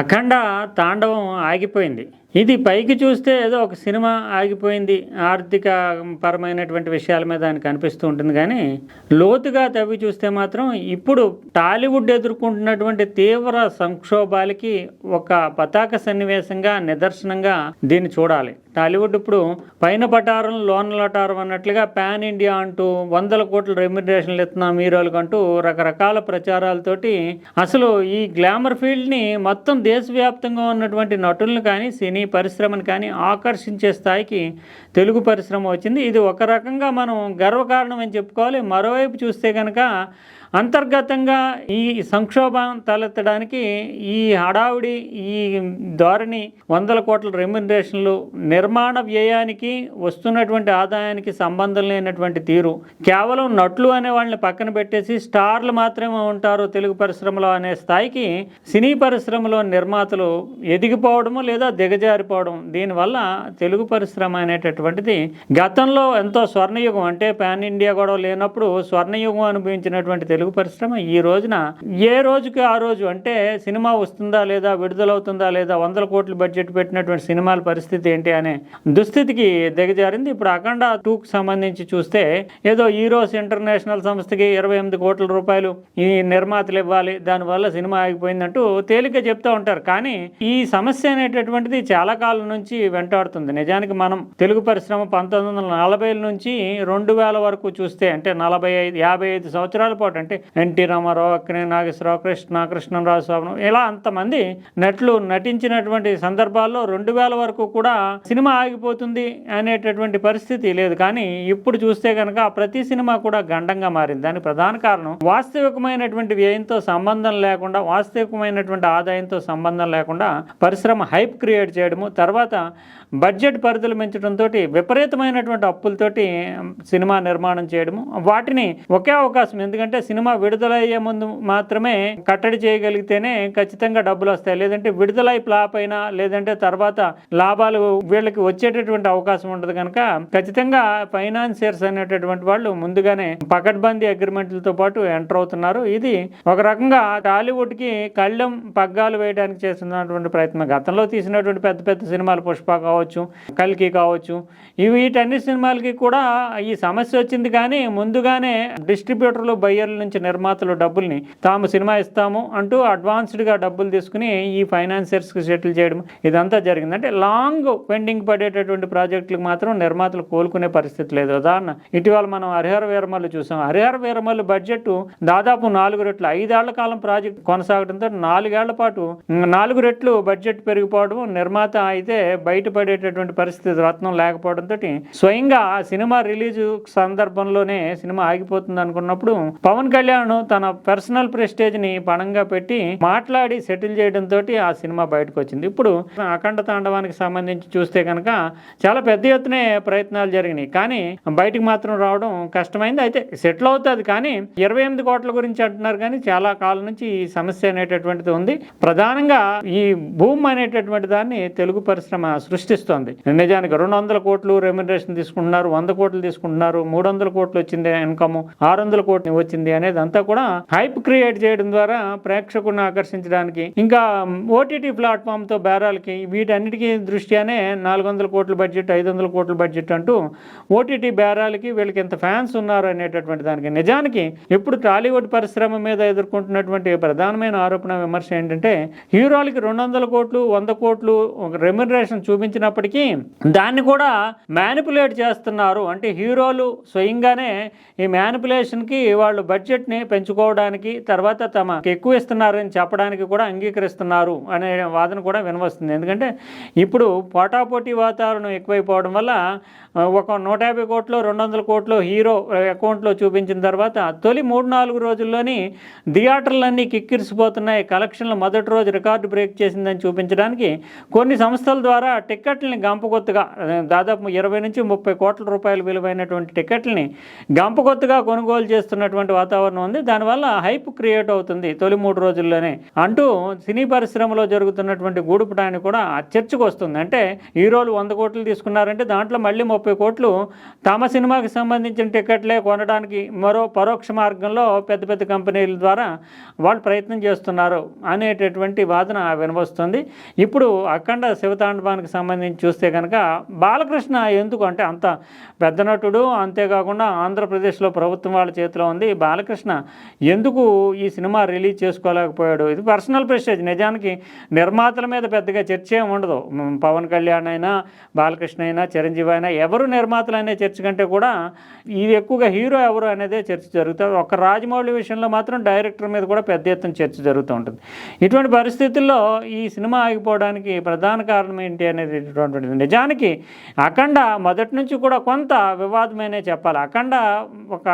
అఖండ తాండవం ఆగిపోయింది. ఇది పైకి చూస్తే ఏదో ఒక సినిమా ఆగిపోయింది. ఆర్థిక పరమైనటువంటి విషయాల మీద అని కనిపిస్తూ ఉంటుంది కానీ లోతుగా తవ్వి చూస్తే మాత్రం ఇప్పుడు టాలీవుడ్ ఎదుర్కొంటున్నటువంటి తీవ్ర సంక్షోభాలకి ఒక పతాక సన్నివేశంగా నిదర్శనంగా దీన్ని చూడాలి. టాలీవుడ్ ఇప్పుడు పైన పటారం లోన లటారం అన్నట్లుగా పాన్ ఇండియా అంటూ వందల కోట్ల రెమ్యునరేషన్లు ఇస్తున్నాం హీరోలకు అంటూ రకరకాల ప్రచారాలతోటి అసలు ఈ గ్లామర్ ఫీల్డ్ని మొత్తం దేశవ్యాప్తంగా ఉన్నటువంటి నటులను కానీ సినీ పరిశ్రమను కానీ ఆకర్షించే స్థాయికి తెలుగు పరిశ్రమ వచ్చింది. ఇది ఒక రకంగా మనం గర్వకారణం అని చెప్పుకోవాలి. మరోవైపు చూస్తే కనుక అంతర్గతంగా ఈ సంక్షోభం తలెత్తడానికి ఈ హడావుడి ఈ ధోరణి వందల కోట్ల రెమ్యునరేషన్లు నిర్మాణ వ్యయానికి వస్తున్నటువంటి ఆదాయానికి సంబంధం లేనటువంటి తీరు కేవలం నటులు అనే వాళ్ళని పక్కన పెట్టేసి స్టార్లు మాత్రమే ఉంటారు తెలుగు పరిశ్రమలో అనే స్థాయికి సినీ పరిశ్రమలో నిర్మాతలు ఎదిగిపోవడము లేదా దిగజారిపోవడం దీనివల్ల తెలుగు పరిశ్రమ అనేటటువంటిది గతంలో ఎంతో స్వర్ణయుగం అంటే పాన్ ఇండియా గొడవ లేనప్పుడు స్వర్ణయుగం అనుభవించినటువంటి తెలుగు పరిశ్రమ ఈ రోజున ఏ రోజుకి ఆ రోజు అంటే సినిమా వస్తుందా లేదా విడుదలవుతుందా లేదా వందల కోట్లు బడ్జెట్ పెట్టినటువంటి సినిమాల పరిస్థితి ఏంటి అనే దుస్థితికి దిగజారింది. ఇప్పుడు అఖండ టూకు సంబంధించి చూస్తే ఏదో హీరోస్ ఇంటర్నేషనల్ సంస్థకి ఇరవై ఎనిమిది కోట్ల రూపాయలు ఈ నిర్మాతలు ఇవ్వాలి దానివల్ల సినిమా ఆగిపోయిందంటూ తేలిక చెప్తూ ఉంటారు. కానీ ఈ సమస్య అనేటటువంటిది చాలా కాలం నుంచి వెంటాడుతుంది. నిజానికి మనం తెలుగు పరిశ్రమ పంతొమ్మిది వందల నలభైల నుంచి రెండు వేల వరకు చూస్తే అంటే నలభై ఐదు యాభై ఐదు సంవత్సరాల పాటు అంటే ఎన్టీ రామారావు అక్కినే నాగేశ్వరరావు కృష్ణ కృష్ణరాజు స్వామి ఇలా అంతమంది నటులు నటించినటువంటి సందర్భాల్లో రెండు వేల వరకు కూడా సినిమా సినిమా ఆగిపోతుంది అనేటటువంటి పరిస్థితి లేదు. కానీ ఇప్పుడు చూస్తే కనుక ప్రతి సినిమా కూడా గండంగా మారింది. దానికి ప్రధాన కారణం వాస్తవికమైనటువంటి వ్యయంతో సంబంధం లేకుండా వాస్తవికమైనటువంటి ఆదాయంతో సంబంధం లేకుండా పరిశ్రమ హైప్ క్రియేట్ చేయడము తర్వాత బడ్జెట్ పరిధులు పెంచడంతో విపరీతమైనటువంటి అప్పులతోటి సినిమా నిర్మాణం చేయడము వాటిని ఒకే అవకాశం. ఎందుకంటే సినిమా విడుదలయ్యే ముందు మాత్రమే కట్టడి చేయగలిగితేనే ఖచ్చితంగా డబ్బులు వస్తాయి. లేదంటే విడుదలై ఫ్లాప్ అయినా లేదంటే తర్వాత లాభాలు వీళ్ళకి వచ్చేటటువంటి అవకాశం ఉండదు కనుక ఖచ్చితంగా ఫైనాన్సియర్స్ అనేటటువంటి వాళ్ళు ముందుగానే పకడ్బందీ అగ్రిమెంట్లతో పాటు ఎంటర్ అవుతున్నారు. ఇది ఒక రకంగా టాలీవుడ్కి కళ్ళెం పగ్గాలు వేయడానికి చేస్తున్నటువంటి ప్రయత్నం. గతంలో తీసినటువంటి పెద్ద పెద్ద సినిమాలు పుష్ప కావచ్చు కల్కి కావచ్చు ఇవి వీటన్ని సినిమాలకి కూడా ఈ సమస్య వచ్చింది కానీ ముందుగానే డిస్ట్రిబ్యూటర్లు బయ్యర్ల నుంచి నిర్మాతలు డబ్బుల్ని తాము సినిమా ఇస్తాము అంటూ అడ్వాన్స్డ్గా డబ్బులు తీసుకుని ఈ ఫైనాన్సియర్స్కి సెటిల్ చేయడం ఇదంతా జరిగింది. అంటే లాంగ్ పెండింగ్ పడేటటువంటి ప్రాజెక్టులకు మాత్రం నిర్మాతలు కోలుకునే పరిస్థితి లేదు. ఉదాహరణ ఇటీవల మనం హరిహర వీరమల్లు చూసాం. హరిహర వీరమల్లు బడ్జెట్ దాదాపు నాలుగు రెట్లు ఐదేళ్ళ కాలం ప్రాజెక్ట్ కొనసాగడంతో నాలుగేళ్ళ పాటు నాలుగు రెట్లు బడ్జెట్ పెరిగిపోవడం నిర్మాత అయితే బయటపడేటటువంటి పరిస్థితి రత్నం లేకపోవడంతో స్వయంగా ఆ సినిమా రిలీజ్ సందర్భంలోనే సినిమా ఆగిపోతుంది అనుకున్నప్పుడు పవన్ కళ్యాణ్ తన పర్సనల్ ప్రెస్టేజ్ని పణంగా పెట్టి మాట్లాడి సెటిల్ చేయడంతో ఆ సినిమా బయటకు వచ్చింది ఇప్పుడు అఖండ తాండవానికి సంబంధించి చూస్తే కనుక చాలా పెద్ద ఎత్తునే ప్రయత్నాలు జరిగినాయి. కానీ బయటికి మాత్రం రావడం కష్టమైంది. అయితే సెటిల్ అవుతుంది కానీ ఇరవై ఎనిమిది కోట్ల గురించి అంటున్నారు కానీ చాలా కాలం నుంచి ఈ సమస్య అనేటటువంటిది ఉంది. ప్రధానంగా ఈ భూమి అనేటటువంటి దాన్ని తెలుగు పరిశ్రమ సృష్టిస్తోంది. నిజానికి రెండు వందల కోట్లు రెమ్యునరేషన్ తీసుకుంటున్నారు వంద కోట్లు తీసుకుంటున్నారు మూడు వందల కోట్లు వచ్చింది ఇన్కమ్ ఆరు వందల కోట్లు వచ్చింది అనేది అంతా కూడా హైప్ క్రియేట్ చేయడం ద్వారా ప్రేక్షకులను ఆకర్షించడానికి ఇంకా ఓటీటీ ప్లాట్ఫామ్తో బేరాలకి వీటన్నిటికీ దృష్ట్యానే నాలుగు వందల కోట్ల బడ్జెట్ ఐదు వందల కోట్ల బడ్జెట్ అంటూ ఓటీటీ బేరాలకి వీళ్ళకి ఎంత ఫ్యాన్స్ ఉన్నారు అనేటటువంటి దానికి నిజానికి ఇప్పుడు టాలీవుడ్ పరిశ్రమ మీద ఎదుర్కొంటున్నటువంటి ప్రధానమైన ఆరోపణ విమర్శ ఏంటంటే హీరోలకి రెండు వందల కోట్లు వంద కోట్లు రెమ్యునరేషన్ చూపించినప్పటికీ దాన్ని కూడా మ్యానిపులేట్ చేస్తున్నారు. అంటే హీరోలు స్వయంగానే ఈ మ్యానిపులేషన్కి వాళ్ళు బడ్జెట్ని పెంచుకోవడానికి తర్వాత తమ ఎక్కువ ఇస్తున్నారని చెప్పడానికి కూడా అంగీకరిస్తున్నారు అనే వాదన కూడా వినవస్తుంది. ఎందుకంటే ఇప్పుడు పోటాపోటీ వాతావరణం ఎక్కువైపోవడం వల్ల ఒక నూట యాభై కోట్లు రెండు వందల కోట్లు హీరో అకౌంట్లో చూపించిన తర్వాత తొలి మూడు నాలుగు రోజుల్లోని థియేటర్లన్నీ కిక్కిరిసిపోతున్నాయి. కలెక్షన్లు మొదటి రోజు రికార్డు బ్రేక్ చేసిందని చూపించడానికి కొన్ని సంస్థల ద్వారా టిక్కెట్లని గంపగొత్తుగా దాదాపు ఇరవై నుంచి ముప్పై కోట్ల రూపాయల విలువైనటువంటి టికెట్లని గంపగొత్తుగా కొనుగోలు చేస్తున్నటువంటి వాతావరణం ఉంది. దానివల్ల హైప్ క్రియేట్ అవుతుంది తొలి మూడు రోజుల్లోనే. అంటూ సినీ పరిశ్రమలో జరుగుతున్నటువంటి గూడుపుటాన్ని కూడా చర్చకు వస్తుంది. అంటే హీరోలు వంద కోట్లు తీసుకున్నారంటే దాంట్లో మళ్ళీ ముప్పై కోట్లు తమ సినిమాకి సంబంధించిన టికెట్లే కొనడానికి మరో పరోక్ష మార్గంలో పెద్ద పెద్ద కంపెనీల ద్వారా వాళ్ళు ప్రయత్నం చేస్తున్నారు అనేటటువంటి వాదన వినవస్తుంది ఇప్పుడు అఖండ శివతాండవానికి సంబంధించి చూస్తే కనుక బాలకృష్ణ ఎందుకు అంటే అంత పెద్ద నటుడు అంతేకాకుండా ఆంధ్రప్రదేశ్లో ప్రభుత్వం వాళ్ళ చేతిలో ఉంది. బాలకృష్ణ ఎందుకు ఈ సినిమా రిలీజ్ చేసుకోలేకపోయాడు? ఇది పర్సనల్ ప్రెస్టేజ్. నిజానికి నిర్మాతల మీద పెద్దగా చర్చ ఏమి ఉండదు పవన్ కళ్యాణ్ అయినా బాలకృష్ణ అయినా చిరంజీవి అయినా ఎవరు నిర్మాతలు అనే చర్చ కంటే కూడా ఇది ఎక్కువగా హీరో ఎవరు అనేదే చర్చ జరుగుతుంది ఒక రాజమౌళి విషయంలో మాత్రం డైరెక్టర్ మీద కూడా పెద్ద ఎత్తున చర్చ జరుగుతూ ఉంటుంది. ఇటువంటి పరిస్థితుల్లో ఈ సినిమా ఆగిపోవడానికి ప్రధాన కారణం ఏంటి అనేది ఇటువంటిది నిజానికి అఖండ మొదటి నుంచి కూడా కొంత వివాదమనే చెప్పాలి. అఖండ ఒక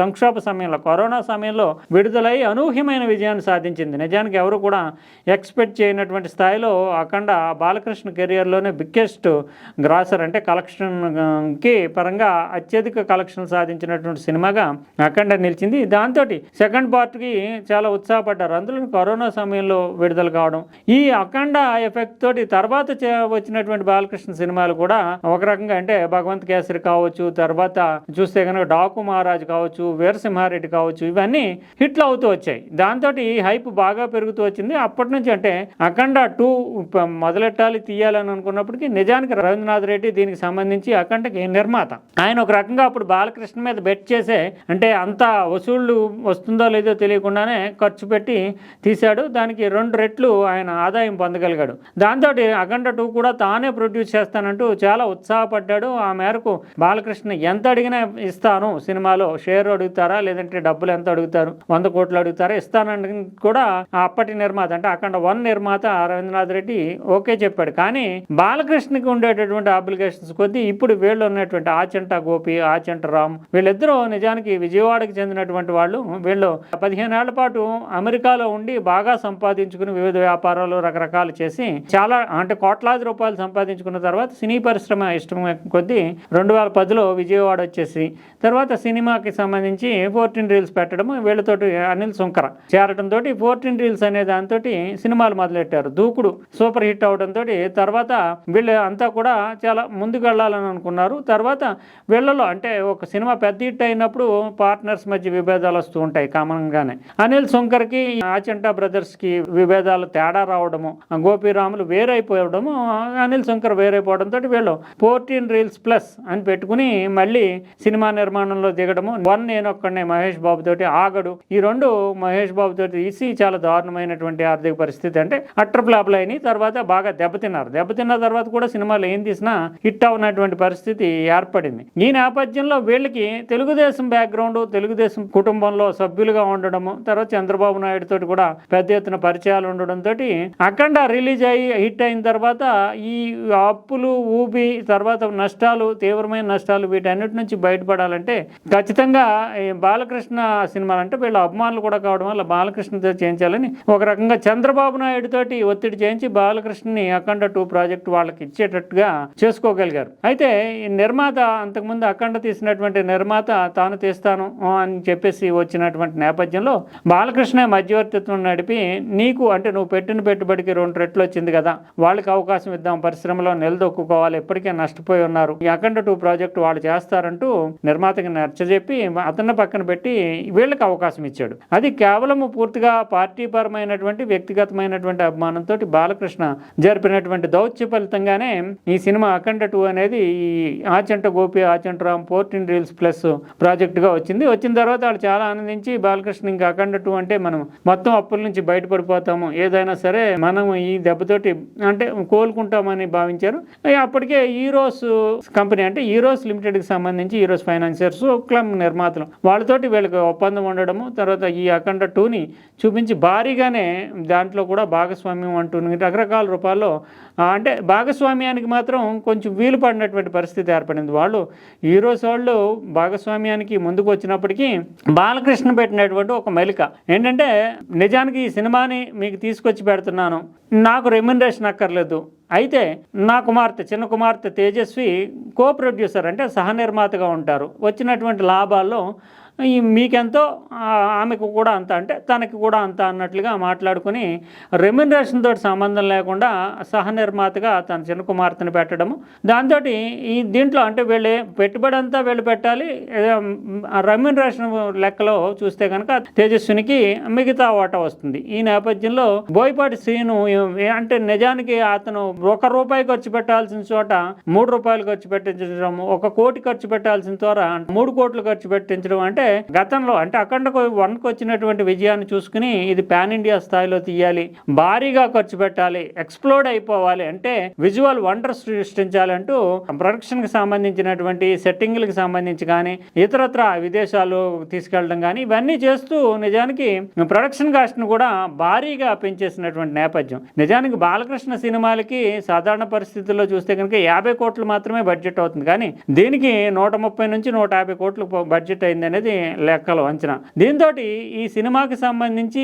సంక్షోభ సమయంలో కరోనా సమయంలో విడుదలై అనూహ్యమైన విజయాన్ని సాధించింది. నిజానికి ఎవరు కూడా ఎక్స్పెక్ట్ చేయనటువంటి స్థాయిలో అఖండ బాలకృష్ణ కెరియర్లోనే బిగ్గెస్ట్ గ్రాసర్ అంటే కలెక్షన్కి uh, పరంగా అత్యధిక కలెక్షన్ సాధించినటువంటి సినిమాగా అఖండ నిలిచింది. దాంతో సెకండ్ పార్ట్కి చాలా ఉత్సాహపడ్డారు. అందులో కరోనా సమయంలో విడుదల కావడం ఈ అఖండ ఎఫెక్ట్ తోటి తర్వాత వచ్చినటువంటి బాలకృష్ణ సినిమాలు కూడా ఒక రకంగా అంటే భగవంత్ కేసరి కావచ్చు తర్వాత చూస్తే కనుక డాకు మహారాజ్ కావచ్చు వీరసింహారెడ్డి కావచ్చు ఇవన్నీ హిట్లు అవుతూ వచ్చాయి. దాంతో హైప్ బాగా పెరుగుతూ వచ్చింది. అప్పటి నుంచి అంటే అఖండ టూ మొదలెట్టాలి తీయాలని అనుకున్నప్పటికీ నిజానికి రవీంద్రనాథ్ రెడ్డి దీనికి సంబంధించి అఖండకి నిర్మాత. ఆయన ఒక రకంగా అప్పుడు బాలకృష్ణ మీద బెట్ చేసే అంటే అంత వసూళ్ళు వస్తుందో లేదో తెలియకుండానే ఖర్చు పెట్టి తీశాడు. దానికి రెండు రెట్లు ఆయన ఆదాయం పొందగలిగాడు. దాంతో అఖండ టూ కూడా తానే ప్రొడ్యూస్ చేస్తానంటూ చాలా ఉత్సాహపడ్డాడు. ఆ మేరకు బాలకృష్ణ ఎంత అడిగినా ఇస్తాను సినిమాలో షేర్ అడుగుతారా లేదంటే డబ్బులు ఎంత అడుగుతారు వంద కోట్లు అడుగుతారా ఇస్తానని కూడా అప్పటి నిర్మాత అంటే అఖండ వన్ నిర్మాత రవీంద్రనాథ్ రెడ్డి ఓకే చెప్పాడు. కానీ బాలకృష్ణ బాలకృష్ణకి ఉండేటటువంటి అప్లికేషన్స్ కొద్దీ ఇప్పుడు వీళ్ళు ఉన్నటువంటి ఆచంట గోపి ఆచంట రామ్ వీళ్ళిద్దరూ నిజానికి విజయవాడకి చెందినటువంటి వాళ్ళు. వీళ్ళు పదిహేను ఏళ్ళ పాటు అమెరికాలో ఉండి బాగా సంపాదించుకుని వివిధ వ్యాపారాలు రకరకాలు చేసి చాలా అంటే కోట్లాది రూపాయలు సంపాదించుకున్న తర్వాత సినీ పరిశ్రమ ఇష్టం కొద్దీ రెండు వేల పదిలో విజయవాడ వచ్చేసి తర్వాత సినిమాకి సంబంధించి ఫోర్టీన్ రీల్స్ పెట్టడం వీళ్ళతోటి అనిల్ సుంకర చేరటంతో ఫోర్టీన్ రీల్స్ అనే దాంతో సినిమాలు మొదలెట్టారు. దూకుడు సూపర్ హిట్ అవడంతో తర్వాత వీళ్ళు అంతా కూడా చాలా ముందుకు వెళ్ళాలని అనుకున్నారు. తర్వాత వీళ్ళలో అంటే ఒక సినిమా పెద్ద హిట్ అయినప్పుడు పార్ట్నర్స్ మధ్య విభేదాలు వస్తూ ఉంటాయి కామన్గానే. అనిల్ శంకర్కి ఆచంటా బ్రదర్స్కి విభేదాలు తేడా రావడము గోపీరాములు వేరైపోవడము అనిల్ శంకర్ వేరైపోవడంతో వీళ్ళు ఫోర్టీన్ రీల్స్ ప్లస్ అని పెట్టుకుని మళ్ళీ సినిమా నిర్మాణంలో దిగడము. వన్ నేను మహేష్ బాబు తోటి ఆగడు. ఈ రెండు మహేష్ బాబు తోటి తీసి చాలా దారుణమైనటువంటి ఆర్థిక పరిస్థితి అంటే అట్టర్ ఫ్లాప్లు అయినాయి. తర్వాత బాగా దెబ్బతిన్నారు. దెబ్బతిన్న తర్వాత కూడా సినిమాలు ఏం తీసినా హిట్ అవునటువంటి పరిస్థితి ఏర్పడింది. ఈ నేపథ్యంలో వీళ్ళకి తెలుగుదేశం బ్యాక్గ్రౌండ్ తెలుగుదేశం కుటుంబంలో సభ్యులుగా ఉండడము తర్వాత చంద్రబాబు నాయుడు తోటి కూడా పెద్ద ఎత్తున పరిచయాలు ఉండడంతో అఖండ రిలీజ్ అయ్యి హిట్ అయిన తర్వాత ఈ అప్పులు ఊపి తర్వాత నష్టాలు తీవ్రమైన నష్టాలు వీటన్నిటి నుంచి బయటపడాలంటే ఖచ్చితంగా బాలకృష్ణ సినిమాలు అంటే వీళ్ళ అభిమానులు కూడా కావడం వల్ల బాలకృష్ణతో చేయించాలని ఒక రకంగా చంద్రబాబు నాయుడు తోటి ఒత్తిడి చేయించి బాలకృష్ణని అఖండ టూ ప్రాజెక్ట్ వాళ్ళకి ఇచ్చేటట్టుగా చేసుకోగలిగారు. అయితే ఈ నిర్మాత అంతకుముందు అఖండ తీసినటువంటి నిర్మాత తాను తీస్తాను అని చెప్పేసి వచ్చినటువంటి నేపథ్యంలో బాలకృష్ణ మధ్యవర్తిత్వం నడిపి నీకు అంటే నువ్వు పెట్టిన పెట్టుబడికి రెండు రెట్లు వచ్చింది కదా వాళ్ళకి అవకాశం ఇద్దాం పరిశ్రమలో నిలదొక్కుకోవాలి ఇప్పటికే నష్టపోయి ఉన్నారు. ఈ అఖండ టూ ప్రాజెక్ట్ వాళ్ళు చేస్తారంటూ నిర్మాతకి నచ్చజెప్పి అతన్ని పక్కన పెట్టి వీళ్ళకి అవకాశం ఇచ్చాడు. అది కేవలం పూర్తిగా పార్టీ పరమైనటువంటి వ్యక్తిగతమైనటువంటి అభిమానంతో బాలకృష్ణ జరిపినటువంటి దౌత్య ఫలితంగా ఫలితంగానే ఈ సినిమా అఖండ టూ అనేది ఈ Achanta Gopi Achanta Ram fourteen reels plus ప్రాజెక్టుగా వచ్చింది. వచ్చిన తర్వాత వాళ్ళు చాలా ఆనందించి బాలకృష్ణ ఇంకా అఖండ టూ అంటే మనం మొత్తం అప్పుల నుంచి బయటపడిపోతాము. ఏదైనా సరే మనం ఈ దెబ్బతోటి అంటే కోలుకుంటామని భావించారు. అప్పటికే హీరోస్ కంపెనీ అంటే హీరోస్ లిమిటెడ్కి సంబంధించి హీరోస్ ఫైనాన్సియర్స్ క్లబ్ నిర్మాతలు వాళ్ళతోటి వీళ్ళకి ఒప్పందం ఉండడము తర్వాత ఈ అఖండ టూని చూపించి భారీగానే దాంట్లో కూడా భాగస్వామ్యం అంటూ రకరకాల రూపాల్లో అంటే భాగస్వామ్యం భాగస్వామ్యానికి మాత్రం కొంచెం వీలు పడినటువంటి పరిస్థితి ఏర్పడింది. వాళ్ళు హీరోస్ వాళ్ళు భాగస్వామ్యానికి ముందుకు వచ్చినప్పటికీ బాలకృష్ణ పెట్టినటువంటి ఒక మెలిక. ఏంటంటే నిజానికి ఈ సినిమాని మీకు తీసుకొచ్చి పెడుతున్నాను. నాకు రెమ్యునరేషన్ అక్కర్లేదు. అయితే నా కుమార్తె చిన్న కుమార్తె తేజస్వి కో ప్రొడ్యూసర్ అంటే సహనిర్మాతగా ఉంటారు. వచ్చినటువంటి లాభాల్లో మీకెంతో ఆమెకు కూడా అంత అంటే తనకి కూడా అంత అన్నట్లుగా మాట్లాడుకుని రెమ్యునరేషన్ తోటి సంబంధం లేకుండా సహనిర్మాతగా తన చిన్న కుమార్తెను పెట్టడము. దాంతో ఈ దీంట్లో అంటే వీళ్ళు పెట్టుబడి అంతా వీళ్ళు పెట్టాలి. రెమ్యునరేషన్ లెక్కలో చూస్తే కనుక తేజస్వినికి మిగతా ఓట వస్తుంది. ఈ నేపథ్యంలో బోయపాటి శ్రీను ఏ- అంటే నిజానికి అతను ఒక రూపాయి ఖర్చు పెట్టాల్సిన చోట మూడు రూపాయలు ఖర్చు పెట్టించడం ఒక కోటి ఖర్చు పెట్టాల్సిన చోట మూడు కోట్లు ఖర్చు పెట్టించడం అంటే గతంలో అంటే అఖండ వన్కి వచ్చినటువంటి విజయాన్ని చూసుకుని ఇది పాన్ ఇండియా స్థాయిలో తీయాలి భారీగా ఖర్చు పెట్టాలి ఎక్స్ప్లోడ్ అయిపోవాలి అంటే విజువల్ వండర్ సృష్టించాలంటూ ప్రొడక్షన్కి సంబంధించినటువంటి సెట్టింగ్లకు సంబంధించి కానీ ఇతరత్ర విదేశాలు తీసుకెళ్ళడం కానీ ఇవన్నీ చేస్తూ నిజానికి ప్రొడక్షన్ కాస్ట్ను కూడా భారీగా పెంచేసినటువంటి నేపథ్యం. నిజానికి బాలకృష్ణ సినిమాలకి సాధారణ పరిస్థితుల్లో చూస్తే కనుక యాభై కోట్లు మాత్రమే బడ్జెట్ అవుతుంది. కానీ దీనికి నూట ముప్పై నుంచి నూట యాభై కోట్లు బడ్జెట్ అయింది అనేది లెక్కలు అంచనా. దీంతో ఈ సినిమాకి సంబంధించి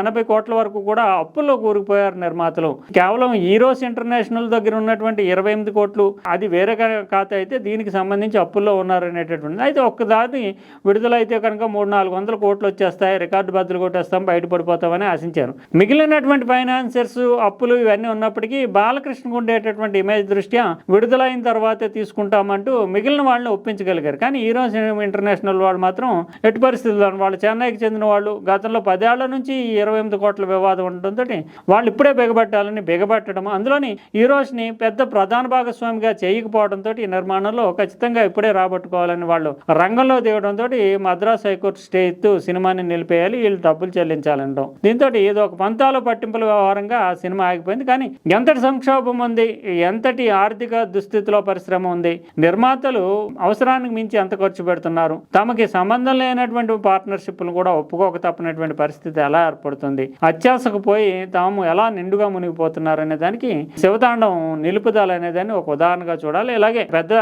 ఎనభై కోట్ల వరకు కూడా అప్పుల్లో కూరుకుపోయారు నిర్మాతలు. కేవలం హీరోస్ ఇంటర్నేషనల్ దగ్గర ఉన్నటువంటి ఇరవై ఎనిమిది కోట్లు అది వేరే ఖాతా అయితే దీనికి సంబంధించి అప్పుల్లో ఉన్నారనేటటువంటి అయితే ఒక్కదాని విడుదలైతే కనుక మూడు నాలుగు వందల కోట్లు వచ్చేస్తాయి రికార్డు బద్దలు కొట్టేస్తాం బయటపడిపోతామని ఆశించారు. మిగిలినటువంటి ఫైనాన్సర్స్ అప్పులు ఇవన్నీ ఉన్నప్పటికీ బాలకృష్ణకు ఉండేటటువంటి ఇమేజ్ దృష్ట్యా విడుదలైన తర్వాతే తీసుకుంటామంటూ మిగిలిన వాళ్ళని ఒప్పించగలిగారు. కానీ ఈరోజు ఇంటర్నేషనల్ వాళ్ళు మాత్రం ఎట్టి పరిస్థితుల్లో వాళ్ళు చెన్నైకి చెందిన వాళ్ళు గతంలో పదేళ్ళ నుంచి ఈ ఇరవై ఎనిమిది కోట్ల వివాదం ఉండటంతో వాళ్ళు ఇప్పుడే బిగబట్టాలని బిగబట్టడం అందులోని హీరోస్ని పెద్ద ప్రధాన భాగస్వామిగా చేయకపోవడంతో ఈ నిర్మాణంలో ఖచ్చితంగా ఇప్పుడే రాబట్టుకోవాలని వాళ్ళు రంగంలో దిగడంతో మద్రాస్ హైకోర్టు స్టే ఎత్తు సినిమాని నిలిపేయాలి వీళ్ళు డబ్బులు చెల్లించాలనడం దీంతో ఏదో ఒక పంతాలో పట్టింపుల వ్యవహారంగా ఆ సినిమా ఆగిపోయింది. కానీ ఎంతటి సంక్షోభం ఉంది ఎంతటి ఆర్థిక దుస్థితిలో పరిశ్రమ ఉంది నిర్మాతలు అవసరానికి మించి ఎంత ఖర్చు పెడుతున్నారు తమకి సంబంధం లేనటువంటి పార్ట్నర్షిప్లు కూడా ఒప్పుకోక తప్పనటువంటి పరిస్థితి ఎలా ఏర్పడుతుంది? అత్యాశకు పోయి తాము ఎలా నిండుగా మునిగిపోతున్నారు దానికి శివతాండం నిలుపుదల అనే దాన్ని ఒక ఉదాహరణగా చూడాలి. ఇలాగే పెద్ద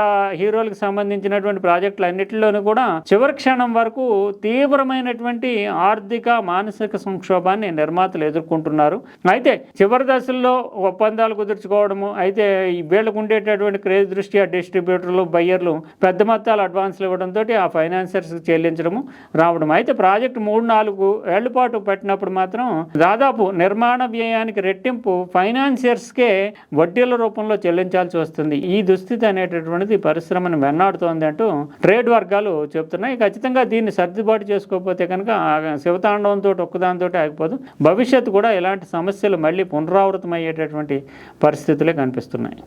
హీరోలకు సంబంధించినటువంటి ప్రాజెక్టులు అన్నింటిలోనూ కూడా చివరి క్షణం వరకు తీవ్రమైనటువంటి ఆర్థిక మానసిక సంక్షోభాన్ని నిర్మాతలు ఎదుర్కొంటున్నారు. అయితే చివరి దశల్లో ఒప్పందాలు కుదుర్చుకోవడము అయితే ఈ వీళ్ళకు ఉండేటటువంటి క్రేజ్ దృష్ట్యా డిస్ట్రిబ్యూటర్లు బయ్యర్లు పెద్ద మొత్తాలు అడ్వాన్స్లు ఇవ్వడంతో ఆ ఫైనాన్సర్స్ చెల్లించడము రావడం అయితే ప్రాజెక్ట్ మూడు నాలుగు ఏళ్ళ పాటు పెట్టినప్పుడు మాత్రం దాదాపు నిర్మాణ వ్యయానికి రెట్టింపు ఫైనాన్సియర్స్కే వడ్డీల రూపంలో చెల్లించాల్సి వస్తుంది. ఈ దుస్థితి అనేటటువంటిది పరిశ్రమను వెన్నాడుతోంది అంటూ ట్రేడ్ వర్గాలు చెప్తున్నాయి ఖచ్చితంగా దీన్ని సర్దుబాటు చేసుకోకపోతే కనుక శివతాండవంతో ఒక్కదానితో ఆగిపోదు. భవిష్యత్తు కూడా ఇలాంటి సమస్యలు మళ్ళీ పునరావృతం అయ్యేటటువంటి పరిస్థితులే కనిపిస్తున్నాయి.